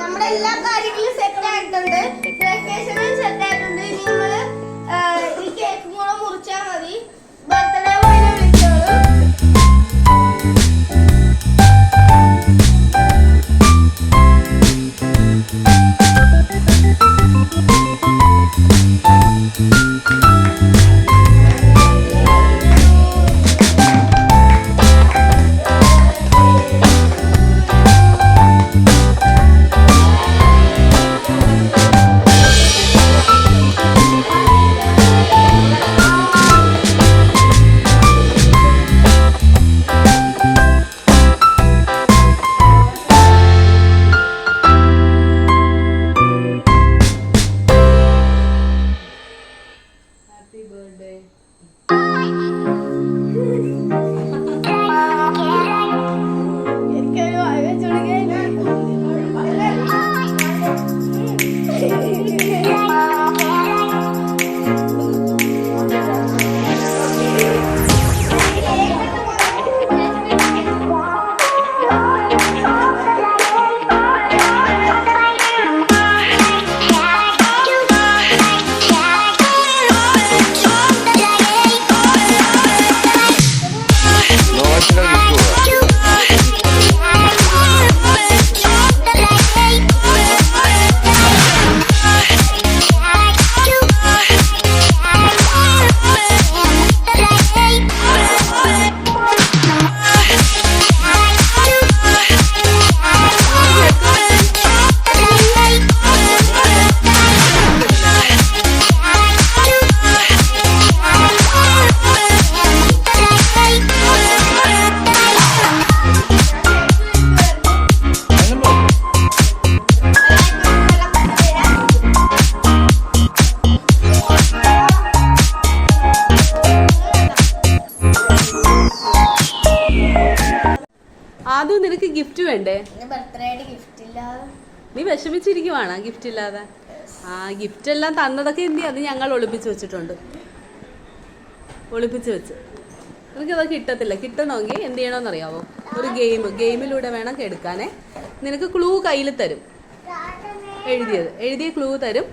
നമ്മുടെ എല്ലാ കാര്യങ്ങളും സെറ്റ് ആയിട്ടുണ്ട്. വെക്കേഷനും സെറ്റ് ഹാപ്പി ബർത്ത്ഡേ ഗിഫ്റ്റ് വേണ്ടേ? നീ വിഷമിച്ചിരിക്കുവാണ് ഗിഫ്റ്റ് ഇല്ലാതെ? ആ ഗിഫ്റ്റ് എല്ലാം തന്നതൊക്കെ എന്തി അത് ഞങ്ങൾ ഒളിപ്പിച്ച് വെച്ചിട്ടുണ്ട്. ഒളിപ്പിച്ച് വെച്ച്. നിനക്ക് അത് കിട്ടത്തില്ല. കിട്ടണമെങ്കിൽ എന്ത് ചെയ്യണമെന്ന് അറിയാവോ ഒരു ഗെയിം ഗെയിമിലൂടെ വേണം എടുക്കാനേ. നിനക്ക് ക്ലൂ കയ്യിൽ തരും. എഴുതിയത്. എഴുതിയ ക്ലൂ തരും.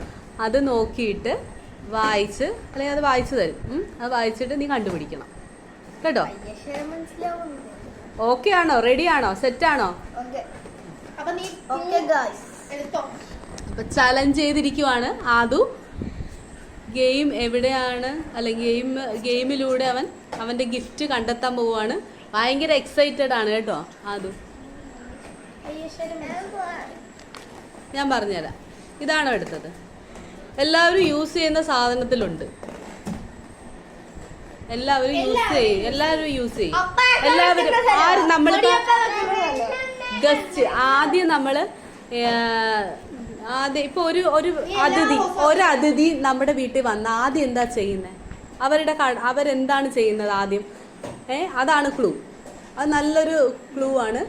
അത് നോക്കിയിട്ട് വായിച്ച് അല്ലെങ്കിൽ അത് വായിച്ചു തരും. അത് വായിച്ചിട്ട് നീ കണ്ടുപിടിക്കണം. കേട്ടോ? ഓക്കെ ആണോ? റെഡി ആണോ? സെറ്റ് ആണോ? അപ്പൊ ചലഞ്ച് ചെയ്തിരിക്കുവാണ് ആദു. ഗെയിം എവിടെയാണ്? അല്ലെ ഗെയിം ഗെയിമിലൂടെ അവൻ അവന്റെ ഗിഫ്റ്റ് കണ്ടെത്താൻ പോവുകയാണ് ഭയങ്കര എക്സൈറ്റഡ് ആണ് കേട്ടോ ആദു. ഞാൻ പറഞ്ഞുതരാം. ഇതാണോ എടുത്തത്? എല്ലാവരും യൂസ് ചെയ്യുന്ന സാധനത്തിലുണ്ട്. എല്ലാവരും യൂസ് ചെയ്യും എല്ലാവരും യൂസ് ചെയ്യും. എല്ലാവരും ആര് നമ്മൾ ഗസ്റ്റ് ആദ്യം നമ്മൾ ആദ്യം ഇപ്പൊ ഒരു ഒരു അതിഥി ഒരു അതിഥി നമ്മുടെ വീട്ടിൽ വന്ന ആദ്യം എന്താ ചെയ്യുന്നത് അവരുടെ അവരെന്താണ് ചെയ്യുന്നത് ആദ്യം? ഏ അതാണ് ക്ലൂ അത് നല്ലൊരു ക്ലൂ ആണ്.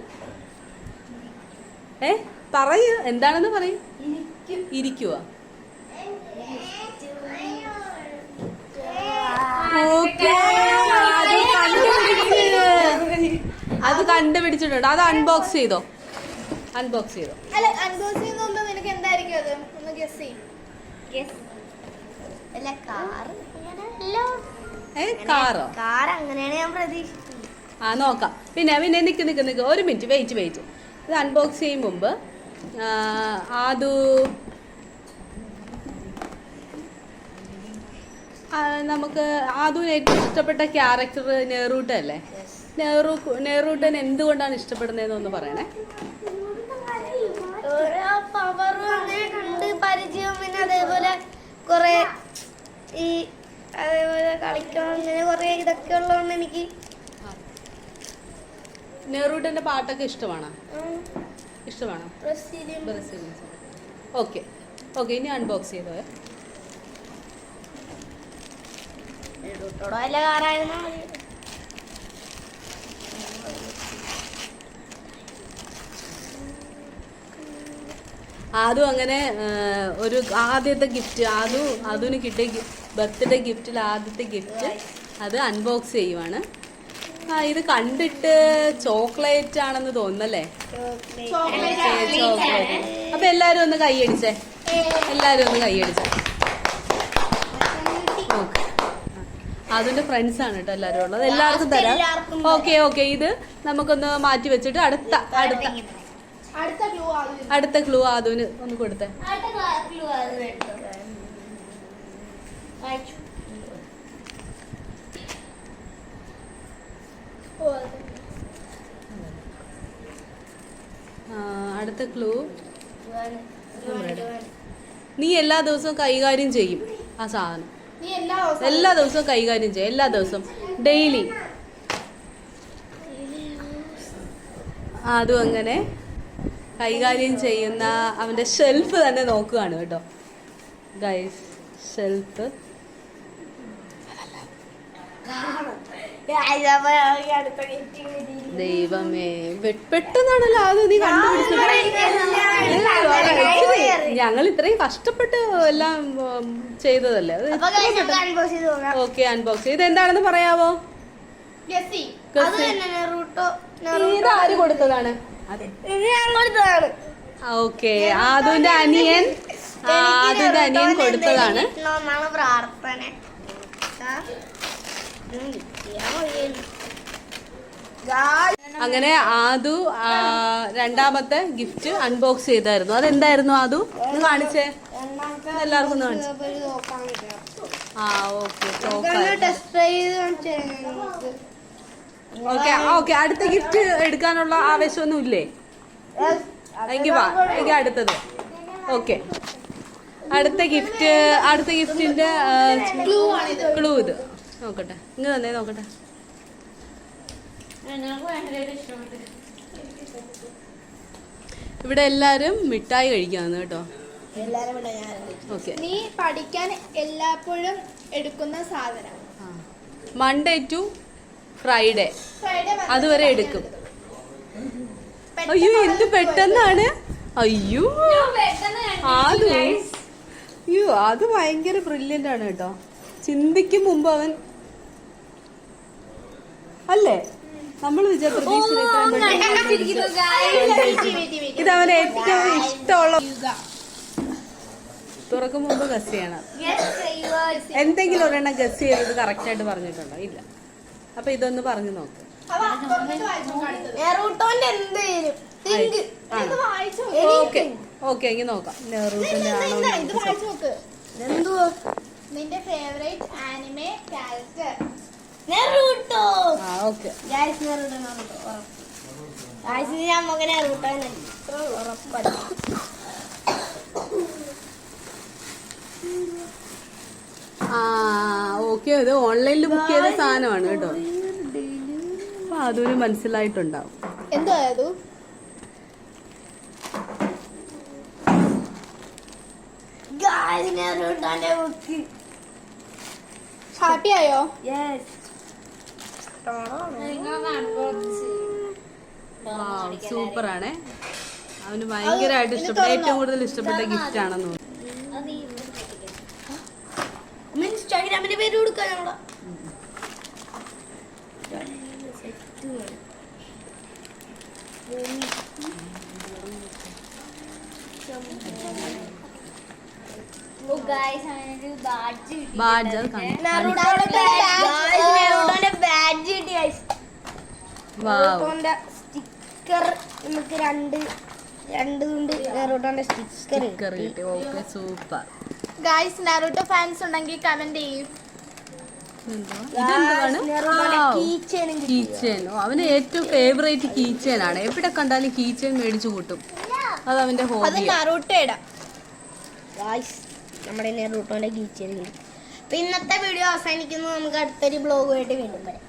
ഏ പറയൂ എന്താണെന്ന് പറയും? ഇരിക്കുക ഓക്കേ, അത് കണ്ടുപിടിച്ച്. അത് കണ്ടുപിടിച്ചിട്ടുണ്ട്. അത് അൺബോക്സ് ചെയ്തോ? അൺബോക്സ് ചെയ്തോ? അല്ല അൺബോക്സ് ചെയ്യുന്ന നിനക്ക് എന്തായിരിക്കും അത്? ഒന്ന് ഗസ് ചെയ്യും. അല്ല കാർ കാറോ കാർ അങ്ങനെയാണ് ഞാൻ പ്രതീക്ഷിച്ചത്. ആ നോക്കാം. പിന്നെ പിന്നെ നിക്ക് നിക്ക് നിക്ക്. ഒരു മിനിറ്റ് വെയിറ്റ് വെയിറ്റ് ഇത് അൺബോക്സ് ചെയ്യും മുമ്പ് ആദു നമുക്ക് ആദുവിന് ഏറ്റവും ഇഷ്ടപ്പെട്ട ക്യാരക്ടർ നെഹ്റൂട്ട അല്ലേ നെഹ്റു നെഹ്റൂട്ടൻ എന്തുകൊണ്ടാണ് ഇഷ്ടപ്പെടുന്നതെന്ന് ഒന്ന് പറയണേ. പരിചയം പിന്നെ അതേപോലെ കുറേ ഈ അതേപോലെ കളിക്കണം അങ്ങനെ കുറെ ഇതൊക്കെ ഉള്ളതുകൊണ്ട് എനിക്ക് നെഹ്റൂട്ടന്റെ പാട്ടൊക്കെ ഇഷ്ടമാണോ? ഇഷ്ടമാണോ? ബ്രസീലിയൻ. ഓക്കെ ഓക്കെ ഇനി അൺബോക്സ് ചെയ്തോ? നെടുത്തോടെ വല്ല കാറായിരുന്നാ ആദ്യം അങ്ങനെ ഒരു ആദ്യത്തെ ഗിഫ്റ്റ് അതും അതിന് കിട്ടിയ ബർത്ത്ഡേ ഗിഫ്റ്റിൽ ആദ്യത്തെ ഗിഫ്റ്റ് അത് അൺബോക്സ് ചെയ്യുവാണ്. ആ ഇത് കണ്ടിട്ട് ചോക്ലേറ്റ് ആണെന്ന് തോന്നുന്നല്ലേ? ചോക്ലേറ്റ് അപ്പൊ എല്ലാരും ഒന്ന് കൈയടിച്ചേ എല്ലാരും ഒന്ന് കൈയടിച്ചേ അതിന്റെ ഫ്രണ്ട്സ് ആണ് കേട്ടോ എല്ലാരും ഉള്ളത്. എല്ലാവർക്കും തരാം. ഓക്കെ ഓക്കെ ഇത് നമുക്കൊന്ന് മാറ്റി വെച്ചിട്ട് അടുത്ത അടുത്ത. അടുത്ത ക്ലൂ ആദുവിന് ഒന്ന് കൊടുത്തേ. അടുത്ത ക്ലൂ. നീ എല്ലാ ദിവസവും കൈകാര്യം ചെയ്യും ആ സാധനം. എല്ലാ ദിവസവും കൈകാര്യം ചെയ്യും എല്ലാ ദിവസവും. ഡെയിലി അതും അങ്ങനെ കൈകാര്യം ചെയ്യുന്ന അവന്റെ ഷെൽഫ് തന്നെ നോക്കുകയാണ് കേട്ടോ. Guys shelf. ദൈവമേ പെട്ടെന്നാണല്ലോ അത് നീ കണ്ടുപിടിച്ചത്. ഞങ്ങൾ ഇത്രയും കഷ്ടപ്പെട്ട് എല്ലാം ചെയ്തതല്ലേ? ഓക്കെ അൺബോക്സ് ഇത് എന്താണെന്ന് പറയാവോ? ഇതാര് കൊടുത്തതാണ്? ഓക്കെ. ആദുവിന്റെ അനിയൻ. ആദുവിന്റെ അനിയൻ കൊടുത്തതാണ്. പ്രാർത്ഥന. അങ്ങനെ ആദു രണ്ടാമത്തെ ഗിഫ്റ്റ് അൺബോക്സ് ചെയ്തായിരുന്നു. അതെന്തായിരുന്നു ആദു? ഒന്ന് കാണിച്ചേ. എല്ലാവർക്കും ഒന്ന് കാണിച്ചു. ആ ഓക്കെ. ഓക്കെ ഓക്കെ അടുത്ത ഗിഫ്റ്റ് എടുക്കാനുള്ള ആവേശമൊന്നും ഇല്ലേ. എങ്കിൽ വാ. എങ്കിൽ അടുത്തത്. ഓക്കെ അടുത്ത ഗിഫ്റ്റ് അടുത്ത ഗിഫ്റ്റിന്റെ. ക്ലൂ ഇത്. നോക്കട്ടെ. ഇങ്ങ് തന്നെ നോക്കട്ടെ. ഇവിടെ എല്ലാരും മിഠായി കഴിക്കാന്ന് കേട്ടോ. നീ പഠിക്കാൻ എല്ലാപ്പോഴും എടുക്കുന്ന സാധനം. Monday to Friday. അതുവരെ എടുക്കും. അയ്യോ എന്ത് പെട്ടെന്നാണ്? അയ്യോ. അത് അയ്യോ അത് ഭയങ്കര ബ്രില്യന്റ് ആണ് കേട്ടോ. ചിന്തിക്കും മുമ്പ് അവൻ അല്ലേ? നമ്മൾ വിചാരിച്ചു ഇത് അവന് ഏറ്റവും ഇഷ്ടമുള്ള തുറക്കും മുമ്പ് ഗസ് ചെയ്യണം. എന്തെങ്കിലും ഒരെണ്ണം ഗസ് ചെയ്തത് കറക്റ്റ് ആയിട്ട് പറഞ്ഞിട്ടുണ്ടോ? ഇല്ല. അപ്പൊ ഇതൊന്ന് പറഞ്ഞു നോക്ക്. നെറൂട്ടോന്റെ ഓക്കെ. ഓക്കെ ഇനി നോക്കാം. നെഹ്റൂസിന്റെ ആണോ ഇത് വായിച്ചു നോക്ക്. എന്തുവാ നിന്റെ ഫേവറേറ്റ് ആനിമേ ക്യാരക്ടർ നെറൂട്ടോ ആ ഓക്കെ. ഗൈസ് നെറൂട്ടോ ഗൈസ് ഞാൻ നെറൂട്ടോ ഉറപ്പാണ്. ആ ഓക്കെ ഇത് ഓൺലൈനിൽ ബുക്ക് ചെയ്ത സാധനമാണ് കേട്ടോ. അപ്പൊ അതൊരു മനസ്സിലായിട്ടുണ്ടാവും. എന്തോ ഹാപ്പിയായോ? സൂപ്പറാണേ. അവന് ഭയങ്കരമായിട്ട് ഇഷ്ടപ്പെട്ട ഏറ്റവും കൂടുതൽ ഇഷ്ടപ്പെട്ട ഗിഫ്റ്റ് ആണെന്ന് തോന്നുന്നു. ഇൻസ്റ്റാഗ്രാമിന്റെ പേര് കൊടുക്കാം ഞങ്ങൾ. ബാഡ്ജ് സ്റ്റിക്കർ നമുക്ക് രണ്ട് രണ്ട് തുണ്ട് നെറൂട്ടോന്റെ സ്റ്റിക്കർ കിട്ടി. Okay super. Guys Naruto fans ഉണ്ടെങ്കിൽ കമന്റ് ചെയ്യും. കീച്ചേനും അവന് ഏറ്റവും ഫേവറേറ്റ് കീച്ചേൻ ആണ് എവിടെ കണ്ടാലും കീച്ചേൻ മേടിച്ചു കൂട്ടും. അത് അവന്റെ നമ്മുടെ നെറൂട്ടോന്റെ കീച്ചേൻ ഇന്നത്തെ വീഡിയോ അവസാനിക്കുന്നു. നമുക്ക് അടുത്തൊരു ബ്ലോഗുമായിട്ട് വീണ്ടും വരാം.